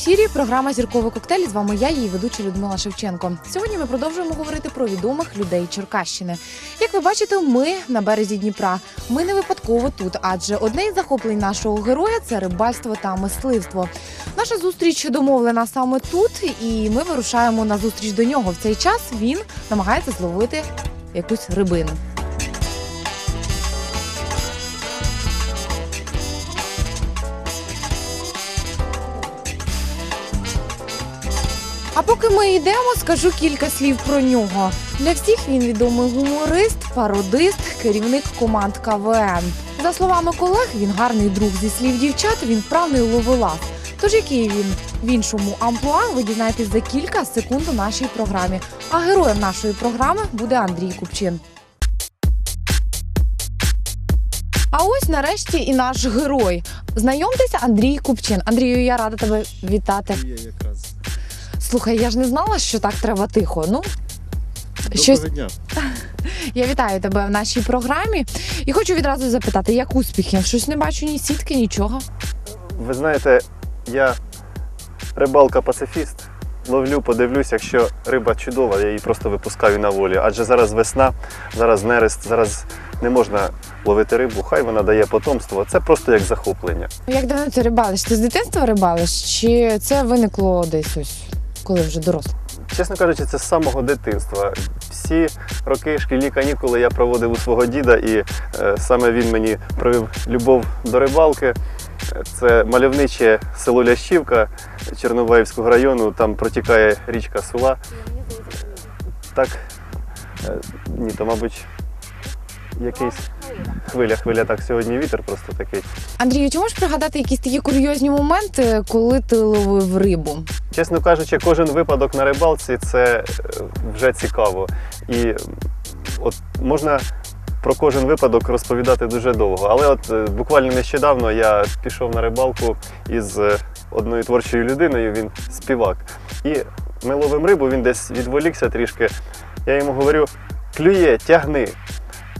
ефірі програма Зірковий коктейль. З вами я, її ведуча Людмила Шевченко. Сьогодні ми продовжуємо говорити про відомих людей Черкащини. Як ви бачите, ми на березі Дніпра. Ми не випадково тут, адже одне із захоплень нашого героя це рибальство та мисливство. Наша зустріч домовлена саме тут, і ми вирушаємо на зустріч до нього. В цей час він намагається зловити якусь рибину. Поки ми йдемо, скажу кілька слів про нього. Для всіх він відомий гуморист, пародист, керівник команд КВН. За словами колег, він гарний друг зі слів дівчат, він вправний ловелас. Тож який він в іншому амплуа, ви дізнаєтесь за кілька секунд у нашій програмі. А героєм нашої програми буде Андрій Купчин. А ось нарешті і наш герой. Знайомтеся, Андрій Купчин. Андрію, я рада тебе вітати. Є якраз. Слухай, я ж не знала, що так треба тихо. Ну Доброго щось дня. я вітаю тебе в нашій програмі і хочу відразу запитати, як успіхи? Щось не бачу ні сітки, нічого. Ви знаєте, я рибалка-пацифіст. Ловлю, подивлюсь, якщо риба чудова, я її просто випускаю на волі. Адже зараз весна, зараз нерест, зараз не можна ловити рибу, хай вона дає потомство. Це просто як захоплення. Як давно ти рибалиш? Ти з дитинства рибалиш? Чи це виникло десь ось, коли вже дорослий? Чесно кажучи, це з самого дитинства. Всі роки шкільні канікули я проводив у свого діда, і е, саме він мені привив любов до рибалки. Це мальовниче село Лящівка Чернобаївського району, там протікає річка Сула. Так, е, ні, то, мабуть, якийсь хвиля, хвиля, так сьогодні вітер просто такий. Андрію, чи можеш пригадати якісь такі курйозні моменти, коли ти ловив рибу? Чесно кажучи, кожен випадок на рибалці це е, вже цікаво. І от можна про кожен випадок розповідати дуже довго. Але от е, буквально нещодавно я пішов на рибалку із е, одною творчою людиною, він співак. І ми ловимо рибу, він десь відволікся трішки. Я йому говорю: клює, тягни.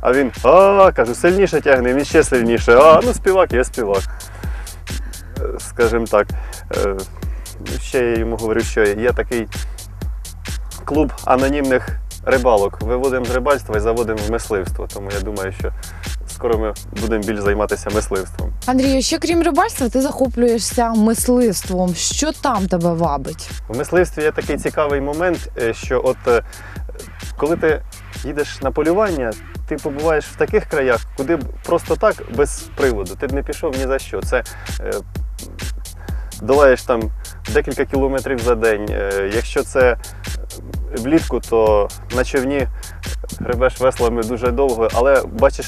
А він а, кажу, сильніше тягни, він ще сильніше. А, ну співак, я співак. Скажімо так. Ще я йому говорю, що є такий клуб анонімних рибалок. Виводимо з рибальства і заводимо в мисливство. Тому я думаю, що скоро ми будемо більш займатися мисливством. Андрію, ще крім рибальства, ти захоплюєшся мисливством. Що там тебе вабить? В мисливстві є такий цікавий момент, е, що от е, коли ти їдеш на полювання, ти побуваєш в таких краях, куди просто так, без приводу, ти б не пішов ні за що. Це е, долаєш там декілька кілометрів за день. Е, якщо це влітку, то на човні гребеш веслами дуже довго, але бачиш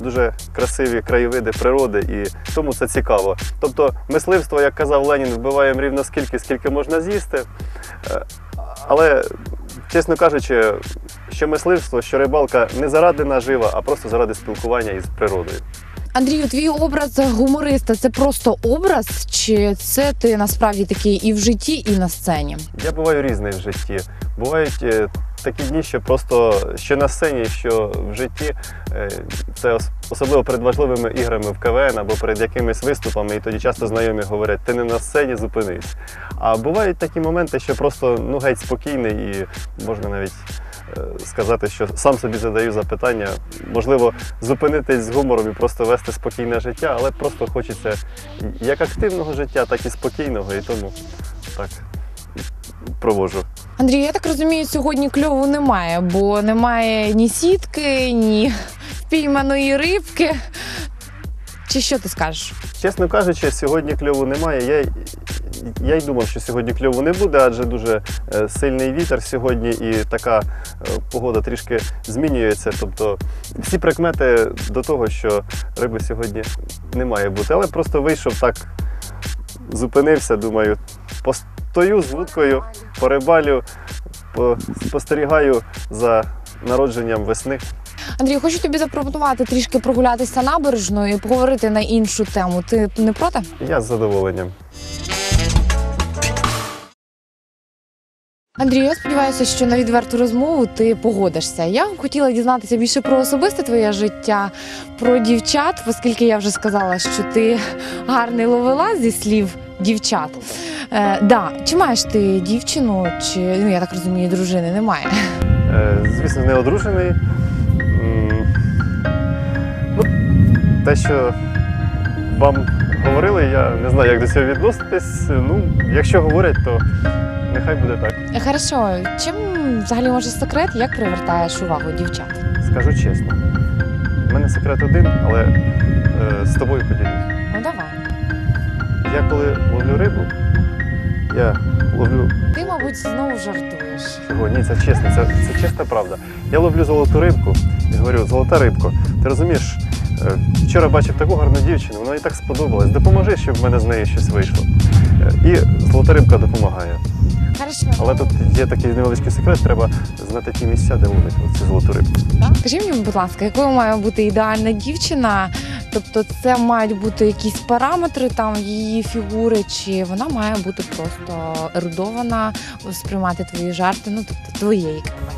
дуже красиві краєвиди природи, і тому це цікаво. Тобто, мисливство, як казав Ленін, вбиваємо рівно скільки, скільки можна з'їсти. Е, Але, чесно кажучи, що мисливство, що рибалка не заради нажива, а просто заради спілкування із природою. Андрію, твій образ гумориста це просто образ, чи це ти насправді такий і в житті, і на сцені? Я буваю різний в житті. Бувають е, такі дні, що просто що на сцені, що в житті. Е, Це ос- особливо перед важливими іграми в КВН або перед якимись виступами, і тоді часто знайомі говорять, ти не на сцені, зупинись. А бувають такі моменти, що просто ну геть спокійний і можна навіть сказати, що сам собі задаю запитання. Можливо, зупинитись з гумором і просто вести спокійне життя, але просто хочеться як активного життя, так і спокійного, і тому так проводжу. Андрій, я так розумію, сьогодні кльову немає, бо немає ні сітки, ні впійманої рибки. Чи що ти скажеш? Чесно кажучи, сьогодні кльову немає. Я, я й думав, що сьогодні кльову не буде, адже дуже е, сильний вітер сьогодні і така е, погода трішки змінюється. Тобто всі прикмети до того, що риби сьогодні не має бути. Але просто вийшов так, зупинився, думаю, постою з вудкою, порибалю, спостерігаю за народженням весни. Андрій, хочу тобі запропонувати трішки прогулятися набережною і поговорити на іншу тему. Ти не проти? Я з задоволенням. Андрій, я сподіваюся, що на відверту розмову ти погодишся. Я хотіла дізнатися більше про особисте твоє життя, про дівчат, оскільки я вже сказала, що ти гарний ловелас зі слів дівчат. Е, да. Чи маєш ти дівчину, чи ну я так розумію, дружини немає? Е, Звісно, не одружений. М, Ну, те, що вам говорили, я не знаю, як до цього відноситись. Ну, якщо говорять, то нехай буде так. Хорошо, чим взагалі може секрет, як привертаєш увагу дівчат? Скажу чесно. У мене секрет один, але е, з тобою поділюсь. Ну давай. Я коли ловлю рибу, я ловлю Ти, мабуть, знову жартуєш. Чого? Ні, це чесно, це, це чиста правда. Я ловлю золоту рибку і говорю, золота рибко, ти розумієш, е, вчора бачив таку гарну дівчину, вона і так сподобалась. Допоможи, щоб в мене з неї щось вийшло. Е, І золота рибка допомагає. Хорошо. Але тут є такий невеличкий секрет, треба знати ті місця, де ловить цю золоту рибку. Скажи мені, будь ласка, якою має бути ідеальна дівчина? Тобто це мають бути якісь параметри там її фігури, чи вона має бути просто ерудована, сприймати твої жарти, ну тобто твоє, яке ідеально.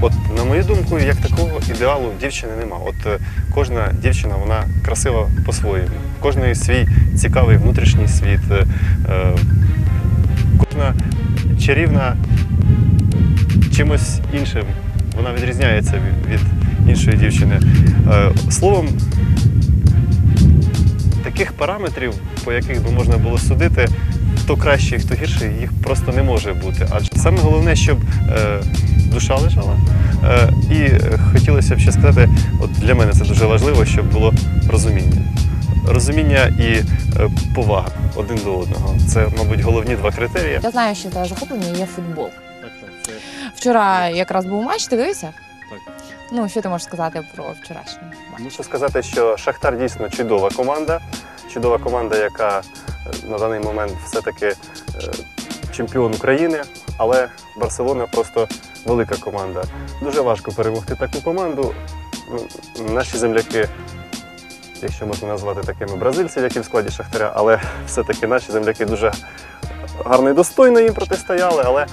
От, на мою думку, як такого ідеалу дівчини нема. От е, кожна дівчина вона красива по-своєму. В кожної свій цікавий внутрішній світ. е, е, Кожна чарівна чимось іншим. Вона відрізняється від, від іншої дівчини. Е, Словом, таких параметрів, по яких би можна було судити, хто кращий, хто гірший, їх просто не може бути. Адже саме головне, щоб е, душа лежала. Е, і хотілося б ще сказати, от для мене це дуже важливо, щоб було розуміння. Розуміння і повага один до одного. Це, мабуть, головні два критерії. Я знаю, що в захоплення є футбол. Вчора якраз був матч, ти дивився? Ну, що ти можеш сказати про вчорашній матч? Мушу сказати, що Шахтар дійсно чудова команда. Чудова команда, яка е, на даний момент все-таки е, чемпіон України, але Барселона просто велика команда. Дуже важко перемогти таку команду. Ну, Наші земляки, якщо можна назвати такими бразильців, які в складі Шахтаря, але все-таки наші земляки дуже гарно і достойно їм протистояли, але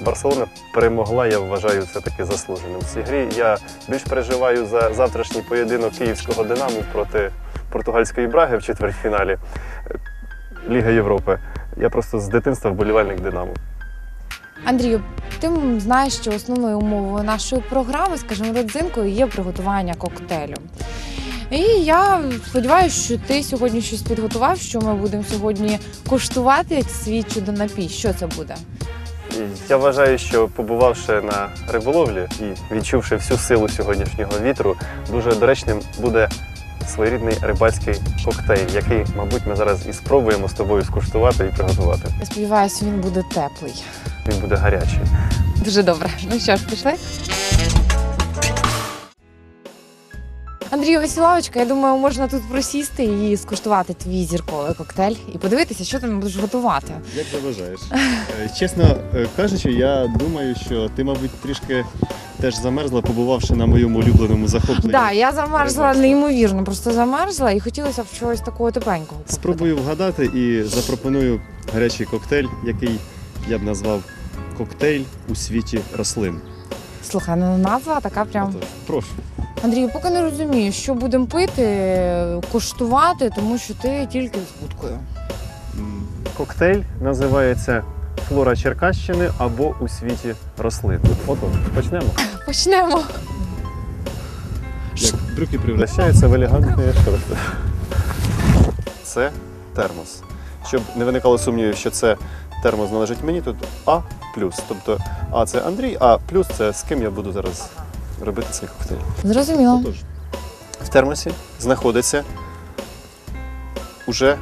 Барселона перемогла, я вважаю, це таки заслуженим. В цій грі я більш переживаю за завтрашній поєдинок київського Динамо проти португальської Браги в четвертьфіналі Ліга Європи. Я просто з дитинства вболівальник Динамо. Андрію, ти знаєш, що основною умовою нашої програми, скажімо, родзинкою є приготування коктейлю. І я сподіваюся, що ти сьогодні щось підготував, що ми будемо сьогодні куштувати свій чудо-напій. Що це буде? І Я вважаю, що побувавши на риболовлі і відчувши всю силу сьогоднішнього вітру, дуже доречним буде своєрідний рибацький коктейль, який, мабуть, ми зараз і спробуємо з тобою скуштувати і приготувати. Я сподіваюся, він буде теплий. Він буде гарячий. Дуже добре. Ну що ж, пішли? Андрію Василовичка, я думаю, можна тут просісти і скуштувати твій зірковий коктейль і подивитися, що ти будеш готувати. Як ти вважаєш? Е, Чесно е, кажучи, я думаю, що ти, мабуть, трішки теж замерзла, побувавши на моєму улюбленому захопленні. Так, я замерзла неймовірно, просто замерзла і хотілося б чогось такого тепленького. Спробую вгадати і запропоную гарячий коктейль, який я б назвав коктейль у світі рослин. Слухай, ну назва така прям. Прошу. Андрію, поки не розумію, що будемо пити, куштувати, тому що ти тільки з будкою. Коктейль називається Флора Черкащини або у світі рослин. Отож, почнемо. Почнемо. Як брюки привлече. В елегантний шорт. Це термос. Щоб не виникало сумнівів, що це термос належить мені, тут А плюс. Тобто А це Андрій, а плюс це з ким я буду зараз робити цей коктейль. Зрозуміло. В термосі знаходиться уже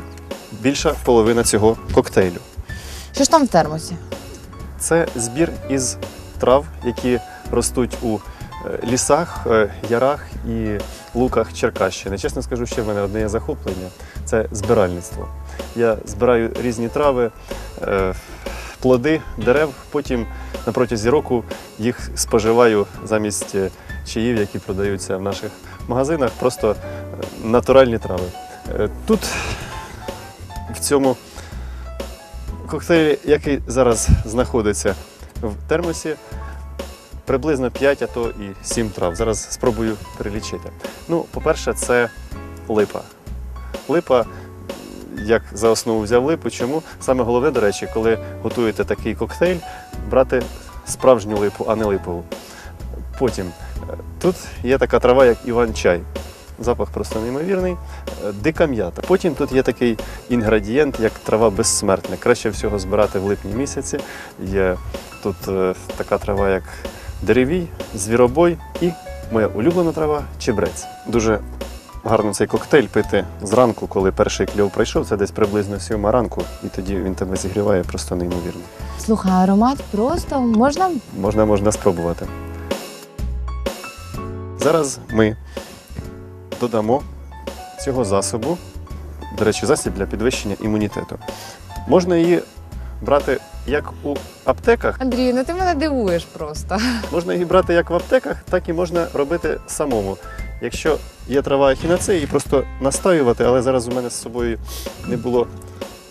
більша половина цього коктейлю. Що ж там в термосі? Це збір із трав, які ростуть у е, лісах, е, ярах і луках Черкащини. Чесно скажу, ще в мене одне є захоплення це збиральництво. Я збираю різні трави, е, плоди дерев, потім на протязі року їх споживаю замість е, чаїв, які продаються в наших магазинах, просто е, натуральні трави. Е, Тут в цьому коктейлі, який зараз знаходиться в термосі, приблизно 5, а то і 7 трав. Зараз спробую перелічити. Ну, по-перше, це липа. Липа, як за основу взяв липу. Чому? Саме головне, до речі, коли готуєте такий коктейль, брати справжню липу, а не липову. Потім е, тут є така трава, як Іван-чай. Запах просто неймовірний. Е, Дика м'ята. Потім тут є такий інгредієнт, як трава безсмертна. Краще всього збирати в липні місяці. Є тут е, така трава, як деревій, звіробой і моя улюблена трава чебрець. Дуже гарно цей коктейль пити зранку, коли перший кльов пройшов. Це десь приблизно сьома ранку, і тоді він тебе зігріває просто неймовірно. Слухай, аромат просто можна Можна, можна спробувати. Зараз ми додамо цього засобу, до речі, засіб для підвищення імунітету. Можна її брати як у аптеках, Андрій, ну ти мене дивуєш просто. можна її брати як в аптеках, так і можна робити самому. Якщо є трава ехінацеї, її просто настоювати, але зараз у мене з собою не було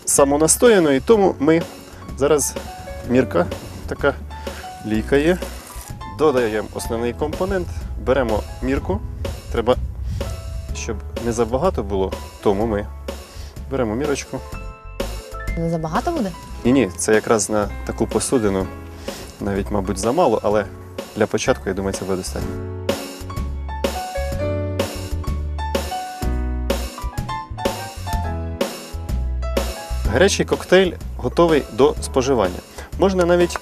самонастояної, тому ми зараз мірка така лійка є. Додаємо основний компонент, беремо мірку. Треба, щоб не забагато було, тому ми беремо мірочку. Не забагато буде? Ні, ні, це якраз на таку посудину, навіть, мабуть, замало, але для початку, я думаю, це буде достатньо. Гарячий коктейль готовий до споживання. Можна навіть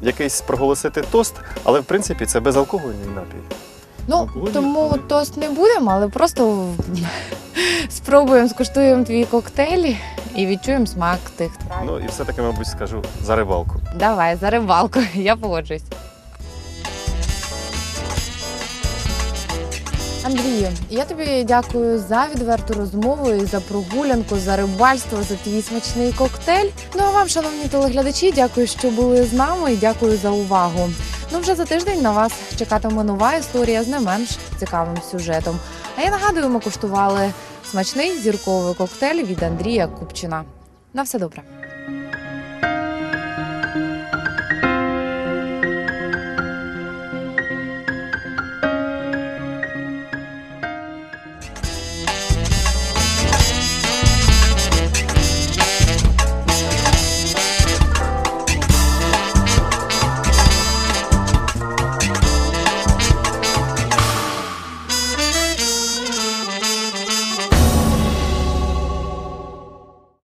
якийсь проголосити тост, але в принципі це безалкогольний напій. Ну, Алкогольний, тому але- тост не будемо, але просто спробуємо, скуштуємо твій коктейль і відчуємо смак тих трав. Ну і все-таки, мабуть, скажу за рибалку. Давай, за рибалку, я погоджуюсь. Андрію, я тобі дякую за відверту розмову і за прогулянку, за рибальство, за твій смачний коктейль. Ну а вам, шановні телеглядачі, дякую, що були з нами і дякую за увагу. Ну вже за тиждень на вас чекатиме нова історія з не менш цікавим сюжетом. А я нагадую, ми куштували смачний зірковий коктейль від Андрія Купчина. На все добре.